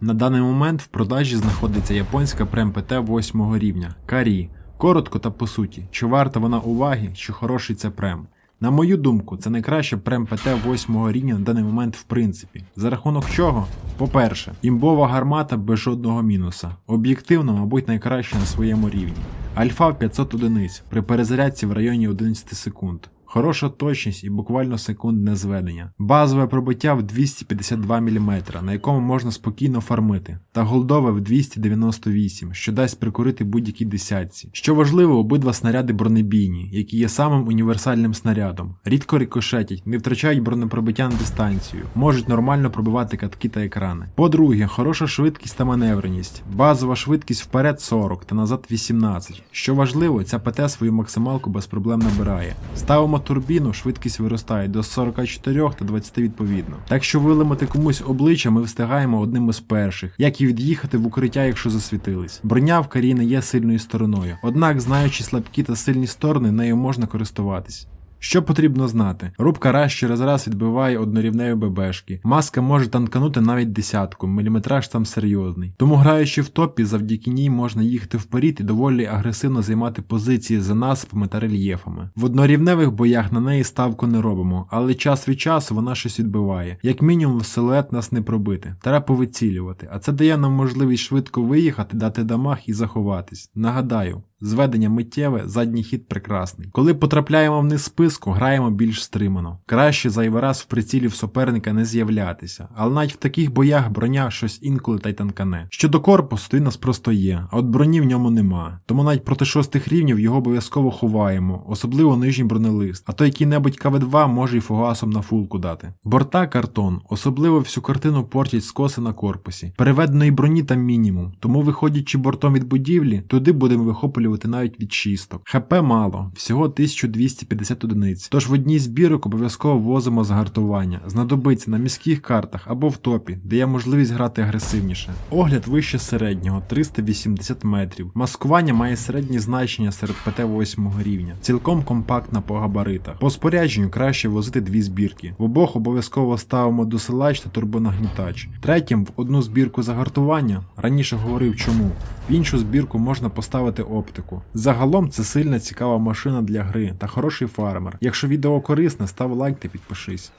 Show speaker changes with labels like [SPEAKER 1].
[SPEAKER 1] На даний момент в продажі знаходиться японська прем ПТ 8 рівня Карі. Коротко та по суті, чи варта вона уваги, чи хороший це прем. На мою думку, це найкраще прем ПТ 8 рівня на даний момент в принципі. За рахунок чого? По-перше, імбова гармата без жодного мінуса. Об'єктивно, мабуть, найкраще на своєму рівні. Альфа в 500 одиниць при перезарядці в районі 11 секунд. Хороша точність і буквально секундне зведення. Базове пробиття в 252 мм, на якому можна спокійно фармити, та голдове в 298, що дасть прикурити будь-якій десятці. Що важливо, обидва снаряди бронебійні, які є самим універсальним снарядом. Рідко рикошетять, не втрачають бронепробиття на дистанцію, можуть нормально пробивати катки та екрани. По-друге, хороша швидкість та маневреність. Базова швидкість вперед 40 та назад 18. Що важливо, ця ПТ свою максималку без проблем набирає. Ставимо турбіну, швидкість виростає до 44 та 20 відповідно. Так що вилимати комусь обличчя ми встигаємо одним із перших, як і від'їхати в укриття, якщо засвітились. Броня в карі не є сильною стороною, однак, знаючи слабкі та сильні сторони, нею можна користуватись. Що потрібно знати? Рубка раз через раз відбиває однорівневі ББшки. Маска може танканути навіть десятку, міліметраж там серйозний. Тому граючи в топі, завдяки ній можна їхати вперед і доволі агресивно займати позиції за наспами та рельєфами. В однорівневих боях на неї ставку не робимо, але час від часу вона щось відбиває. Як мінімум, в силует нас не пробити. Треба повицілювати, а це дає нам можливість швидко виїхати, дати дамаг і заховатись. Нагадаю. Зведення миттєве, задній хід прекрасний. Коли потрапляємо вниз списку, граємо більш стримано. Краще зайвий раз в прицілі в суперника не з'являтися, але навіть в таких боях броня щось інколи та й танкане. Щодо корпусу, він нас просто є, а от броні в ньому нема. Тому навіть проти шостих рівнів його обов'язково ховаємо, особливо нижній бронелист, а то який-небудь КВ2 може і фугасом на фулку дати. Борта картон, особливо всю картину портять скоси на корпусі. Переведеної броні там мінімум, тому виходячи бортом від будівлі, туди будемо вихоплювати навіть від чисток. ХП мало, всього 1250 одиниць. Тож в одній з бірок обов'язково возимо загартування. Знадобиться на міських картах або в топі, де є можливість грати агресивніше. Огляд вище середнього 380 метрів. Маскування має середнє значення серед ПТ 8 рівня, цілком компактна по габаритах. По спорядженню краще возити дві збірки. В обох обов'язково ставимо досилач та турбонагнітач. Третім в одну збірку загартування раніше говорив чому. В іншу збірку можна поставити оптику. Загалом це сильна цікава машина для гри та хороший фармер. Якщо відео корисне, став лайк та підпишись.